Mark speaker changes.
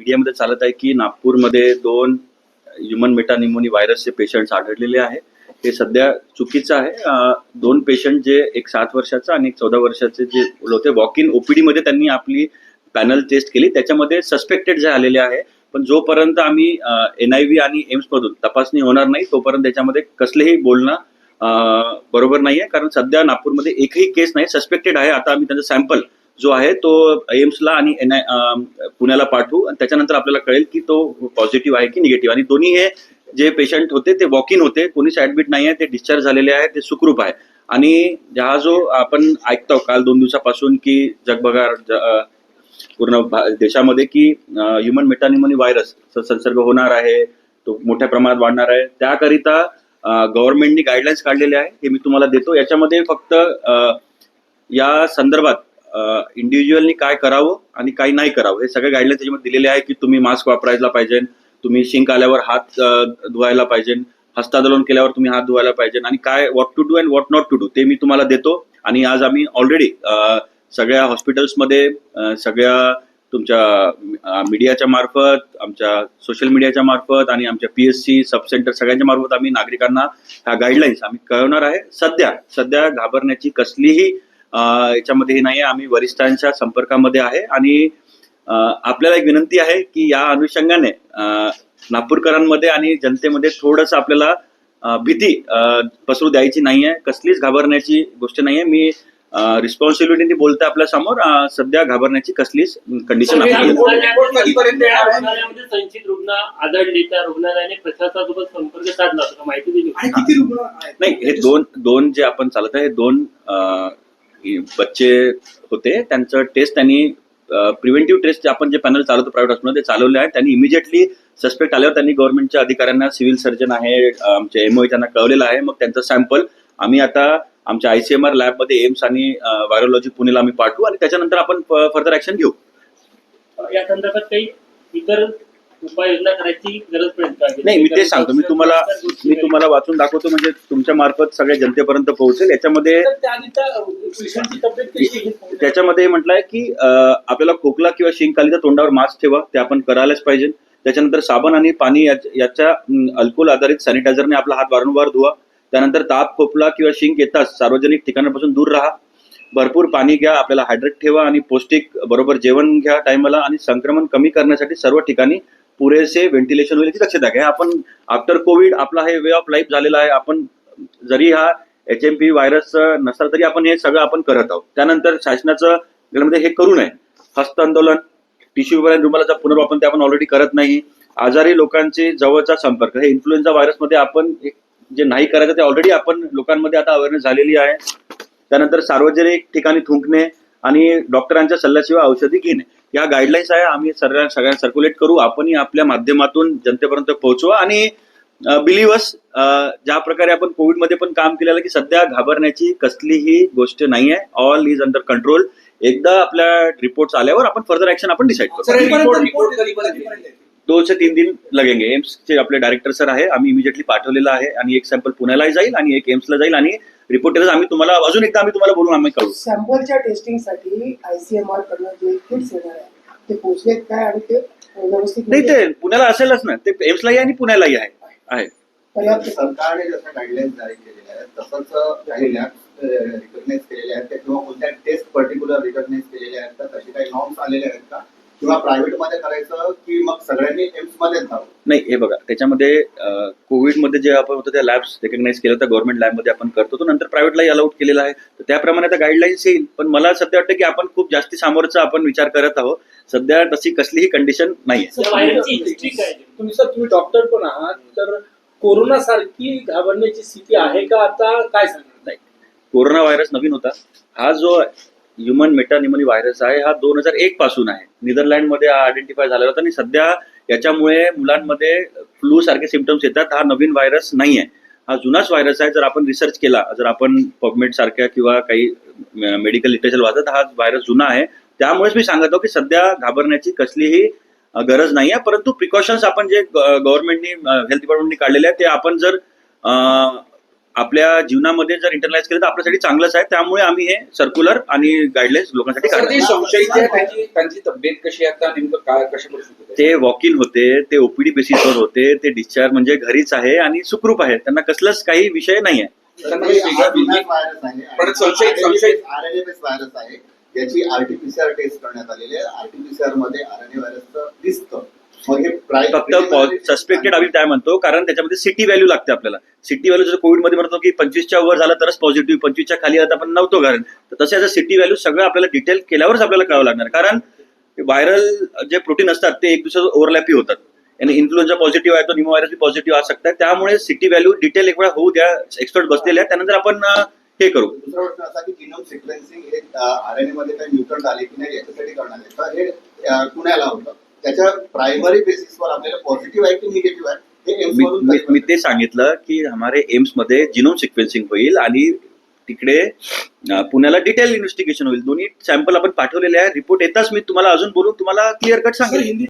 Speaker 1: मीडियामध्ये चालत आहे की नागपूरमध्ये दोन ह्युमन मेटानिमोनी व्हायरसचे पेशंट्स आढळलेले आहे हे सध्या चुकीचं आहे. दोन पेशंट जे एक सात वर्षाचा आणि एक चौदा वर्षाचे जे होते वॉक इन ओपीडीमध्ये त्यांनी आपली पॅनल टेस्ट केली. त्याच्यामध्ये सस्पेक्टेड जे आलेले आहे पण जोपर्यंत आम्ही एन आय व्ही आणि एम्समधून तपासणी होणार नाही तोपर्यंत त्याच्यामध्ये कसलेही बोलणं बरोबर नाही आहे कारण सध्या नागपूरमध्ये एकही केस नाही. सस्पेक्टेड आहे. आता आम्ही त्यांचं सॅम्पल जो आहे तो एम्सला आणि एन आय पुण्याला पाठवू. आणि त्याच्यानंतर आपल्याला कळेल की तो पॉझिटिव्ह आहे की निगेटिव्ह आणि दोन्ही हे जे पेशंट होते ते वॉक इन होते. कोणीच ऍडमिट नाही आहे ते डिस्चार्ज झालेले आहे ते सुखरूप आहे. आणि हा जो आपण ऐकतो काल दोन दिवसापासून की जगभगार पूर्ण भा- देशामध्ये की ह्युमन मेटानिमोनी व्हायरस संसर्ग होणार आहे तो मोठ्या प्रमाणात वाढणार आहे. त्याकरिता गव्हर्नमेंटनी गाईडलाईन्स काढलेले आहे हे मी तुम्हाला देतो. याच्यामध्ये फक्त या संदर्भात इंडिव्हिज्युअलनी काय करावं आणि काय नाही करावं. हे सगळे गाईडलाईन त्याच्यामध्ये दिलेले आहे की तुम्ही मास्क वापरायला पाहिजे तुम्ही शिंक आल्यावर हात धुवायला पाहिजे हस्तांदोलन केल्यावर तुम्ही हात धुवायला पाहिजे आणि काय what to do and what not to do ते मी तुम्हाला देतो. आणि आज आम्ही ऑलरेडी सगळ्या हॉस्पिटल्समध्ये सगळ्या तुमच्या मीडियाच्या मार्फत आमच्या सोशल मीडियाच्या मार्फत आणि आमच्या P S C sub centre सगळ्यांच्या मार्फत आम्ही नागरिकांना ह्या गाईडलाईन्स आम्ही कळवणार आहे. सध्या सध्या घाबरण्याची कसलीही याच्यामध्ये हे नाही आहे आम्ही वरिष्ठांच्या संपर्कामध्ये आहे. आणि आपल्याला एक विनंती आहे की या अनुषंगाने नागपूरकरांमध्ये आणि जनतेमध्ये थोडंसं आपल्याला भीती पसरू द्यायची नाही आहे कसलीच घाबरण्याची गोष्ट नाही आहे मी रिस्पॉन्सिबिलिटी बोलते आपल्यासमोर. सध्या घाबरण्याची कसलीच कंडिशन
Speaker 2: संचित रुग्ण आढळली त्या रुग्णालयाने प्रशासनासोबत संपर्क साधला होता. माहिती दिली
Speaker 3: आणि किती रुग्ण आहेत?
Speaker 1: नाही हे दोन दोन जे आपण चालत आहे दोन बच्चे होते त्यांचं टेस्ट त्यांनी प्रिव्हेंटिव्ह टेस्ट आपण जे पॅनल चालवतो प्रायव्हेट हॉस्पिटल ते चालवले आहे त्यांनी इमिजिएटली सस्पेक्ट आल्यावर त्यांनी गव्हर्नमेंटच्या अधिकाऱ्यांना सिव्हिल सर्जन आहे आमचे एमओ त्यांना कळवलेलं आहे. मग त्यांचं सॅम्पल आम्ही आता आमच्या आयसीएमआर लॅबमध्ये एम्स आणि व्हायरोलॉजी पुणेला आम्ही पाठवू आणि त्याच्यानंतर आपण फर्दर ऍक्शन घेऊ.
Speaker 2: या संदर्भात काही इतर उपाययोजना करायची गरज पडेल का?
Speaker 1: नाही मी ते सांगतो. मी तुम्हाला मी तुम्हाला वाचून दाखवतो म्हणजे तुमच्या मार्फत सगळ्या जनतेपर्यंत पोहोचेल. याच्यामध्ये? त्याच्यामध्ये म्हटलंय की आपल्याला खोकला किंवा शिंक आली तर तोंडावर मास्क ठेवा ते आपण करायलाच पाहिजे. त्याच्यानंतर साबण आणि पाणी याच- याच्या अल्कोहोल आधारित सॅनिटायझरने आपला हात वारंवार धुवा. त्यानंतर ताप खोकला किंवा शिंक येताच सार्वजनिक ठिकाणापासून दूर राहा. भरपूर पाणी घ्या आपल्याला हायड्रेट ठेवा आणि पौष्टिक बरोबर जेवण घ्या टायमाला आणि संक्रमण कमी करण्यासाठी सर्व ठिकाणी पुरेसे व्हेंटिलेशन होईल याची दक्षता घ्या आपण आफ्टर कोविड आपला हे वे ऑफ लाईफ झालेला आहे. आपण जरी हा एच एम पी व्हायरस नसला तरी आपण हे सगळं आपण करत आहोत. त्यानंतर शासनाचं म्हणजे हे करू नये. हस्त आंदोलन टिश्यू पेपर रुमालाचा पुनर्वापर ते आपण ऑलरेडी करत नाही. आजारी लोकांचे जवळचा संपर्क हे इन्फ्लुएन्झा व्हायरसमध्ये आपण एक जे नाही करायचं ते ऑलरेडी आपण लोकांमध्ये आता अवेअरनेस झालेली आहे. त्यानंतर सार्वजनिक ठिकाणी थुंकणे आणि डॉक्टरांच्या सल्ल्याशिवाय औषधी घेणे. या गाईडलाईन्स आहे आम्ही सगळ्या सगळ्यांना सर्क्युलेट करू. आपणही आपल्या माध्यमातून जनतेपर्यंत पोहोचवा आणि बिलिव्हर्स ज्या प्रकारे आपण कोविडमध्ये पण काम केलेलं की सध्या घाबरण्याची कसलीही गोष्ट नाही आहे ऑल इज अंडर कंट्रोल एकदा आपल्या रिपोर्ट आल्यावर आपण फर्दर ऍक्शन आपण डिसाईड करू. दोन ते तीन दिन लगेंगे. एम्स चे आपले डायरेक्टर सर आहे आम्ही इमिजिएटली पाठवलेलं आहे आणि एक सॅम्पल पुण्यालाही जाईल आणि एक एम्सला जाईल आणि रिपोर्टर्स आम्ही तुम्हाला अजून एकदा आम्ही तुम्हाला बोलून आम्ही कळू
Speaker 4: सॅम्पलच्या टेस्टिंगसाठी आयसीएमआर कडनं जे किट्स येणार आहे ते पोहोचलेत काय आणि ते व्यवस्थित
Speaker 1: नाही ते पुण्याला असेलच ना. ते एम्सलाही आणि पुण्यालाही आहे. आहे.
Speaker 5: सरकारने जसं गाईडलाईन जारी केलेल्या आहेत तसंच काही लॅब रिकग्नाइज केलेल्या आहेत. त्या किंवा कोणत्या टेस्ट पर्टिक्युलर रिकग्नाइज केलेल्या आहेत का? तसे काही नॉर्म्स आलेले आहेत का? किंवा प्रायव्हेटमध्ये करायचं की मग सगळ्यांनी एम्स मध्येच जावं?
Speaker 1: नाही हे बघा त्याच्यामध्ये कोविडमध्ये जे आपण होतं त्या लॅब्स रेकग्नाइज केलं तर गव्हर्नमेंट लॅबमध्ये आपण करतो तो नंतर प्रायव्हेटलाही अलाउड केलेला आहे. तर त्याप्रमाणे आता गाईडलाईन्स येईल. पण मला सध्या वाटतं की आपण खूप जास्ती सामोरचं आपण विचार करत आहोत. सध्या तशी कसलीही कंडिशन नाही?
Speaker 3: तुम्ही सर तुम्ही डॉक्टर पण आहात. तर कोरोना सारखी घाबरण्याची स्थिती आहे का आता? काय सांगणार?
Speaker 1: नाही. कोरोना व्हायरस नवीन होता. हा जो ह्युमन मेटानिमोनी व्हायरस आहे हा दोन हजार एक पासून आहे. नेदरलँडमध्ये आयडेंटिफाय झालेला होता आणि सध्या याच्यामुळे मुलांमध्ये फ्लू सारखे सिमटम्स येतात. हा नवीन व्हायरस नाही आहे हा जुनाच व्हायरस आहे. जर आपण रिसर्च केला जर आपण पबमेट सारख्या किंवा काही मेडिकल लिटरेचर वाचत हा व्हायरस जुना आहे. त्यामुळेच मी सांगत आहो की सध्या घाबरण्याची कसलीही गरज नाही आहे परंतु प्रिकॉशन्स आपण जे गव्हर्नमेंटनी हेल्थ डिपार्टमेंटनी काढलेले आहे ते आपण जर आपल्या जीवनामध्ये जर इंटरलाइज केलं तर आपल्यासाठी चांगलंच आहे. त्यामुळे आम्ही हे सर्क्युलर आणि गाईडलाईन्स लोकांसाठी काढतो
Speaker 6: त्यांची त्यांची तब्येत कशी आता नेमकं काय कशा?
Speaker 1: ते वॉक इन होते ते ओपीडी बेसिसवर होते ते डिस्चार्ज म्हणजे घरीच आहे आणि सुखरूप आहे. त्यांना कसलंच काही विषय नाही आहे
Speaker 5: व्हायरस आहे.
Speaker 6: पण संशयित- संशयित-
Speaker 5: आरएनए बेस व्हायरस आहे. याची आरटीपीसीआर टेस्ट करण्यात आलेली आहे. आरटीपीसीआरमध्ये आरएनए व्हायरसचं दिसतं
Speaker 1: फक्त सस्पेक्टेड आम्ही काय म्हणतो कारण त्याच्यामध्ये सिटी व्हॅल्यू लागते आपल्याला. सिटी व्हॅल्यू जर कोविडमध्ये म्हणतो की पंचवीसच्या वर झाला तरच पॉझिटिव्ह पंचवीसच्या खाली आता आपण नव्हतो कारण तर तसे सिटी व्हॅल्यू सगळं आपल्याला डिटेल केल्यावरच आपल्याला कळावं लागणार. कारण व्हायरल जे प्रोटीन असतात ते एक दुसऱ्या ओव्हरलॅपी होतात. आणि इन्फ्लुएन्झा पॉझिटिव्ह आहे तो निमो व्हायरस पॉझिटिव्ह असू शकतात. त्यामुळे सिटी व्हॅल्यू डिटेल एक वेळा होऊ द्या एक्सपर्ट बसलेले आहेत. त्यानंतर आपण हे करू.
Speaker 5: दुसरा प्रश्न असा की जिनोम सिक्वेन्सिंग हे आरएनए मध्ये काही म्युटंट आले की नाही याच्यासाठी करणार आहे हे पुण्याला होतं. त्याच्या प्रायमरी बेसिसवर आपल्याला पॉझिटिव्ह आहे की निगेटिव्ह आहे
Speaker 1: मी ते सांगितलं की हमारे एम्समध्ये जिनोम सिक्वेन्सिंग होईल आणि तिकडे पुण्याला डिटेल इन्व्हेस्टिगेशन होईल. दोन्ही सॅम्पल आपण पाठवलेले आहे रिपोर्ट येताच मी तुम्हाला अजून बोलून तुम्हाला क्लिअर कट सांगेल